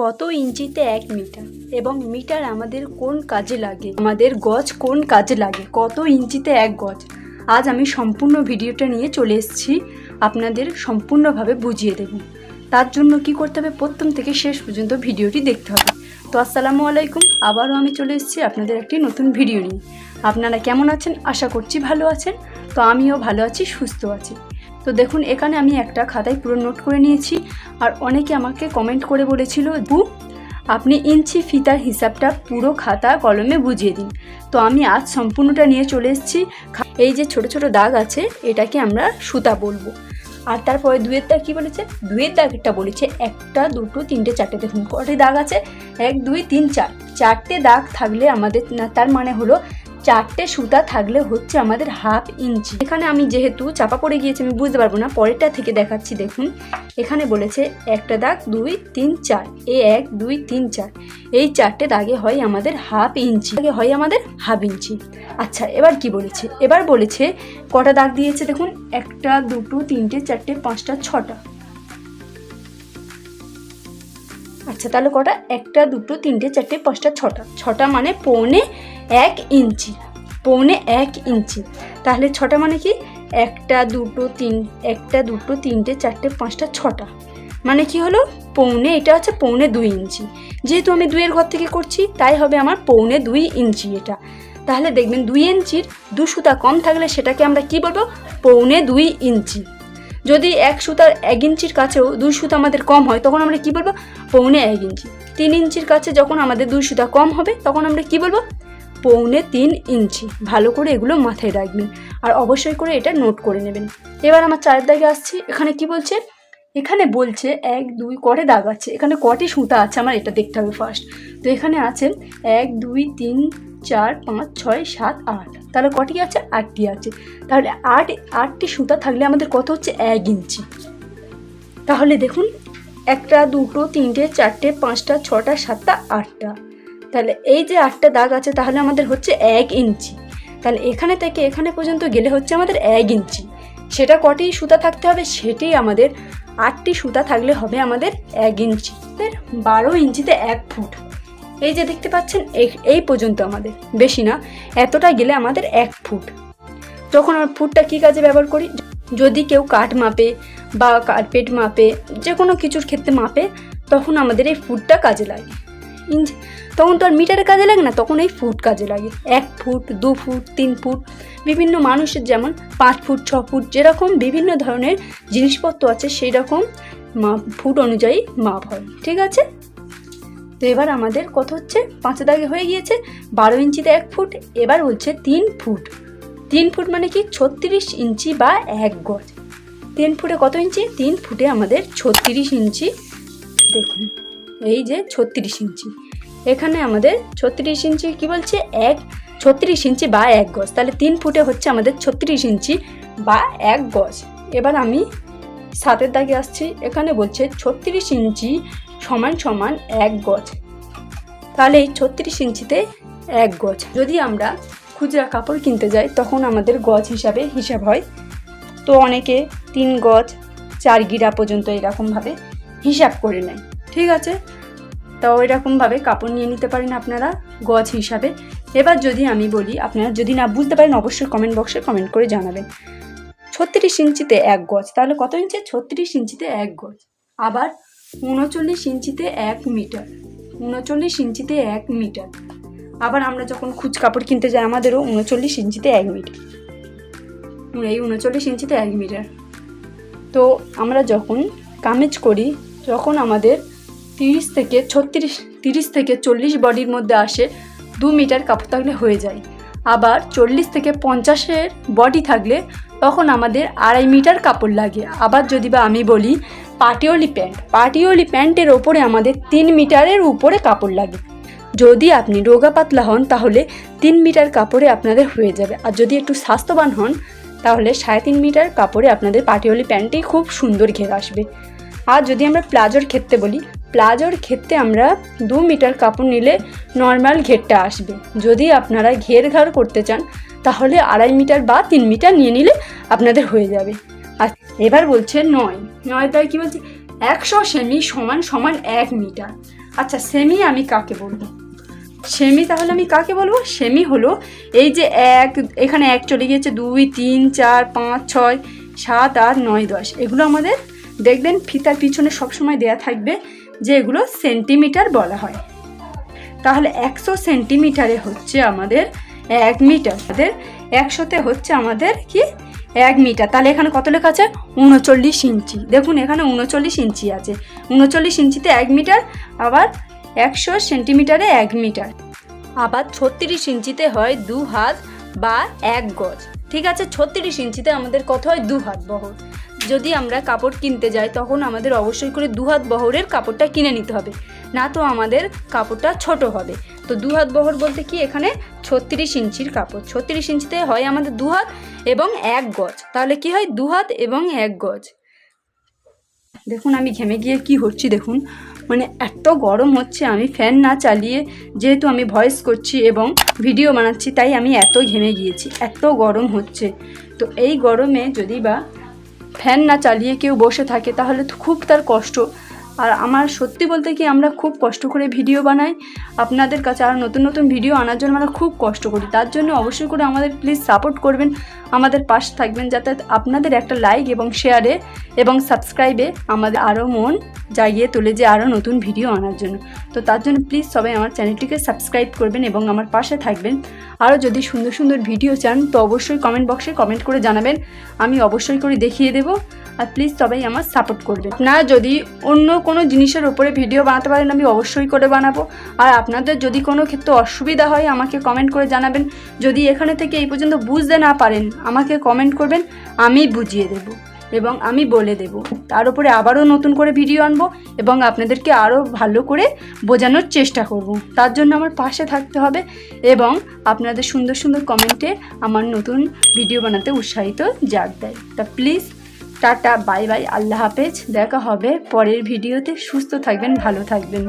কত ইঞ্চিতে এক মিটার? এবং মিটার আমাদের কোন কাজে লাগে? আমাদের গজ কোন কাজে লাগে? কত ইঞ্চিতে এক গজ? আজ আমি সম্পূর্ণ ভিডিওটা নিয়ে চলে এসেছি। আপনাদের সম্পূর্ণভাবে বুঝিয়ে দেব। তার জন্য কি করতে হবে? প্রথম থেকে শেষ পর্যন্ত ভিডিওটি দেখতে হবে। তো আসসালামু আলাইকুম। আবারও আমি চলে এসেছি আপনাদের একটি নতুন ভিডিও নিয়ে। আপনারা কেমন আছেন? আশা করছি ভালো আছেন। তো আমিও ভালো আছি, সুস্থ আছি। তো দেখুন, এখানে আমি একটা খাতায় পুরো নোট করে নিয়েছি। আর অনেকে আমাকে কমেন্ট করে বলেছিল বু আপনি ইঞ্চি ফিতার হিসাবটা পুরো খাতা কলমে বুঝিয়ে দিন। তো আমি আজ সম্পূর্ণটা নিয়ে চলে এসেছি। এই যে ছোট ছোট দাগ আছে, এটাকে আমরা সুতা বলব। আর তারপরে দুয়ের দাগ কী বলেছে? দুয়ের দাগটা বলেছে, একটা, দুটো, তিনটে চারটে দেখুন কটি দাগ আছে। এক, দুই, তিন, চার। চারটে দাগ থাকলে আমাদের তার মানে হলো চারটে সুতা থাকলে হচ্ছে আমাদের হাফ ইঞ্চি। এখানে আমি যেহেতু চাপা পড়ে গিয়েছি, আমি বুঝতে পারব না। পরেরটা থেকে দেখাচ্ছি, দেখুন। এখানে বলেছে, একটা দাগ, দুই, তিন, চার। এ এক, দুই, তিন, চার। এই চারটে দাগে হয় আমাদের হাফ ইঞ্চি। দাগে হয় আমাদের হাফ ইঞ্চি। আচ্ছা এবার কি বলেছে? এবার বলেছে, কটা দাগ দিয়েছে, দেখুন। একটা, দুটো, তিনটে, চারটে, পাঁচটা, ছটা। আচ্ছা তাহলে কটা? একটা, দুটো, তিনটে, চারটে, পাঁচটা, ছটা। ছটা মানে পৌনে এক ইঞ্চি। পৌনে এক ইঞ্চি। তাহলে ছটা মানে কি? একটা, দুটো, তিন, একটা, দুটো, তিনটে, চারটে, পাঁচটা, ছটা। মানে কি হলো? পৌনে, এটা হচ্ছে পৌনে দুই ইঞ্চি। যেহেতু আমি দুইয়ের ঘর থেকে করছি, তাই হবে আমার পৌনে দুই ইঞ্চি এটা। তাহলে দেখবেন দুই ইঞ্চির দু সুতা কম থাকলে সেটাকে আমরা কি বলব? পৌনে দুই ইঞ্চি। যদি এক সুতার এক ইঞ্চির কাছেও দুই সুতা আমাদের কম হয়, তখন আমরা কি বলব? পৌনে এক ইঞ্চি। তিন ইঞ্চির কাছে যখন আমাদের দুই সুতা কম হবে, তখন আমরা কি বলব? পৌনে তিন ইঞ্চি। ভালো করে এগুলো মাথায় রাখবেন আর অবশ্যই করে এটা নোট করে নেবেন। এবার আমার চারের দাগে আসছি। এখানে কি বলছে? এখানে বলছে, এক, দুই, কটে দাগ আছে। এখানে কটি সুতা আছে আমার, এটা দেখতে হবে ফার্স্ট তো এখানে আছে, এক, দুই, তিন চার, পাঁচ, ছয়, সাত, আট। তাহলে কটি আছে? আটটি আছে। তাহলে আট, আটটি সুতা থাকলে আমাদের কত হচ্ছে? এক ইঞ্চি। তাহলে দেখুন, একটা, দুটো, তিনটে, চারটে, পাঁচটা, ছটা, সাতটা, আটটা। তাহলে এই যে আটটা দাগ আছে, তাহলে আমাদের হচ্ছে এক ইঞ্চি। তাহলে এখানে থেকে এখানে পর্যন্ত গেলে হচ্ছে আমাদের এক ইঞ্চি। সেটা কটি সুতা থাকতে হবে? সেটি আমাদের আটটি সুতা থাকলে হবে আমাদের এক ইঞ্চি। বারো ইঞ্চিতে এক ফুট। এই যে দেখতে পাচ্ছেন, এই- পর্যন্ত আমাদের। বেশি না এতটা গেলে আমাদের এক ফুট। তখন আমরা ফুটটা কী কাজে ব্যবহার করি? যদি কেউ কাঠ মাপে বা কার্পেট মাপে যে কোনো কিছুর ক্ষেত্রে মাপে, তখন আমাদের এই ফুটটা কাজে লাগে। ইঞ্চ, তখন তো আর মিটারে কাজে লাগে না, তখন এই ফুট কাজে লাগে। এক ফুট, দু ফুট, তিন ফুট, বিভিন্ন মানুষের যেমন পাঁচ ফুট, ছ ফুট, যেরকম বিভিন্ন ধরনের জিনিসপত্র আছে সেই রকম মাপ ফুট অনুযায়ী মাপ হয়। ঠিক আছে? তো এবার আমাদের কত হচ্ছে পাঁচ দাগে হয়ে গিয়েছে, বারো ইঞ্চিতে এক ফুট, এবার হচ্ছে তিন ফুট। তিন ফুট মানে কি? ছত্রিশ ইঞ্চি বা এক গজ। তিন ফুটে কত ইঞ্চি? তিন ফুটে আমাদের ছত্রিশ ইঞ্চি। দেখুন, এই যে ছত্রিশ ইঞ্চি। এখানে আমাদের ছত্রিশ ইঞ্চি কি বলছে? এক, ছত্রিশ ইঞ্চি বা এক গজ। তাহলে তিন ফুটে হচ্ছে আমাদের ছত্রিশ ইঞ্চি বা এক গজ। এবার আমি সাতের দাগে আসছি। এখানে বলছে ছত্রিশ ইঞ্চি সমান সমান এক গজ। তাহলে এই ছত্রিশ ইঞ্চিতে এক গজ। যদি আমরা খুচরা কাপড় কিনতে যাই, তখন আমাদের গজ হিসাবে হিসাব হয়। তো অনেকে তিন গজ, চার গিরা পর্যন্ত এরকমভাবে হিসাব করে নেয়। ঠিক আছে? তো এরকমভাবে কাপড় নিয়ে নিতে পারেন আপনারা গজ হিসাবে। এবার যদি আমি বলি, আপনারা যদি না বুঝতে পারেন, অবশ্যই কমেন্ট বক্সে কমেন্ট করে জানাবেন। ছত্রিশ ইঞ্চিতে এক গজ, তাহলে কত ইঞ্চি? ছত্রিশ ইঞ্চিতে এক গজ। আবার উনচল্লিশ ইঞ্চিতে এক মিটার, উনচল্লিশ ইঞ্চিতে এক মিটার। আবার আমরা যখন খুচ কাপড় কিনতে যাই, আমাদেরও উনচল্লিশ ইঞ্চিতে এক মিটার। এই উনচল্লিশ ইঞ্চিতে এক মিটার। তো আমরা যখন কামেজ করি, যখন আমাদের তিরিশ থেকে ছত্রিশ, তিরিশ থেকে চল্লিশ বডির মধ্যে আসে দু মিটার কাপড় থাকলে হয়ে যায়। আবার চল্লিশ থেকে পঞ্চাশের বডি থাকলে তখন আমাদের আড়াই মিটার কাপড় লাগে। আবার যদি বা আমি বলি পাটিওলি প্যান্ট। পাটিওলি প্যান্টের ওপরে আমাদের তিন মিটারের উপরে কাপড় লাগে। যদি আপনি রোগা পাতলা হন, তাহলে তিন মিটার কাপড়ে আপনাদের হয়ে যাবে। আর যদি একটু স্বাস্থ্যবান হন, তাহলে সাড়ে তিন মিটার কাপড়ে আপনাদের পাটিওলি প্যান্টেই খুব সুন্দর ঘের আসবে। আর যদি আমরা প্লাজোর ক্ষেত্রে বলি, প্লাজোর ক্ষেত্রে আমরা দু মিটার কাপড় নিলে নর্মাল ঘেরটা আসবে। যদি আপনারা ঘের ঘাড় করতে চান, তাহলে আড়াই মিটার বা তিন মিটার নিয়ে নিলে আপনাদের হয়ে যাবে। আর এবার বলছে নয়। নয় তাই কি বলছে? একশো সেমি সমান সমান এক মিটার। আচ্ছা সেমি আমি কাকে বলব? সেমি তাহলে আমি কাকে বলব? সেমি হলো এই যে এক, এখানে এক চলে গিয়েছে দুই, তিন, চার, পাঁচ, ছয়, সাত, আট, নয়, দশ। এগুলো আমাদের দেখবেন ফিতার পিছনে সবসময় দেয়া থাকবে যে এগুলো সেন্টিমিটার বলা হয়। তাহলে একশো সেন্টিমিটারে হচ্ছে আমাদের এক মিটার। আমাদের একশোতে হচ্ছে আমাদের কি? এক মিটার। তাহলে এখানে কত লেখা আছে? উনচল্লিশ ইঞ্চি। দেখুন, এখানে উনচল্লিশ ইঞ্চি আছে। উনচল্লিশ ইঞ্চিতে এক মিটার, আবার একশো সেন্টিমিটারে এক মিটার। আবার ছত্রিশ ইঞ্চিতে হয় দু হাত বা এক গজ। ঠিক আছে, ছত্রিশ ইঞ্চিতে আমাদের কত হয়? দু হাত বহর। যদি আমরা কাপড় কিনতে যাই, তখন আমাদের অবশ্যই করে দু হাত বহরের কাপড়টা কিনে নিতে হবে। না তো আমাদের কাপড়টা ছোট হবে। তো দু হাত বহর বলতে কি? এখানে ছত্রিশ ইঞ্চির কাপড়। ছত্রিশ ইঞ্চিতে হয় আমাদের দু হাত এবং এক গজ। তাহলে কি হয়? দু হাত এবং এক গজ। দেখুন, আমি ঘেমে গিয়ে কি হচ্ছি দেখুন। মানে এত গরম হচ্ছে, আমি ফ্যান না চালিয়ে যেহেতু আমি ভয়েস করছি এবং ভিডিও বানাচ্ছি, তাই আমি এত ঘেমে গিয়েছি। এত গরম হচ্ছে। তো এই গরমে যদি বা ফ্যান না চালিয়ে কেউ বসে থাকে, তাহলে খুব তার কষ্ট। আর আমার সত্যি বলতে কি আমরা খুব কষ্ট করে ভিডিও বানাই। আপনাদের কাছে আর নতুন নতুন ভিডিও আনার জন্য আমরা খুব কষ্ট করি। তার জন্য অবশ্যই করে আমাদের প্লিজ সাপোর্ট করবেন। আমাদের পাশ থাকবেন যাতে আপনাদের একটা লাইক এবং শেয়ারে এবং সাবস্ক্রাইবে আমাদের আরও মন জাগিয়ে তোলে যে আরও নতুন ভিডিও আনার জন্য। তো তার জন্য প্লিজ সবাই আমার চ্যানেলটিকে সাবস্ক্রাইব করবেন এবং আমার পাশে থাকবেন। আরও যদি সুন্দর সুন্দর ভিডিও চান, তো অবশ্যই কমেন্ট বক্সে কমেন্ট করে জানাবেন। আমি অবশ্যই করে দেখিয়ে দেবো। আর প্লিজ সবাই আমার সাপোর্ট করবেন। না যদি অন্য কোনো জিনিসের ওপরে ভিডিও বানাতে পারেন, আমি অবশ্যই করে বানাবো। আর আপনাদের যদি কোনো ক্ষেত্রে অসুবিধা হয়, আমাকে কমেন্ট করে জানাবেন। যদি এখানে থেকে এই পর্যন্ত বুঝতে না পারেন, আমাকে কমেন্ট করবেন, আমি বুঝিয়ে দেব এবং আমি বলে দেব। তার উপরে আবারও নতুন করে ভিডিও আনব এবং আপনাদেরকে আরও ভালো করে বোঝানোর চেষ্টা করব। তার জন্য আমার পাশে থাকতে হবে এবং আপনাদের সুন্দর সুন্দর কমেন্টে আমার নতুন ভিডিও বানাতে উৎসাহিত জাগ দেয় তা প্লিজ টাটা বাই বাই আল্লাহ হাফেজ। দেখা হবে পরের ভিডিওতে। সুস্থ থাকবেন ভালো থাকবেন।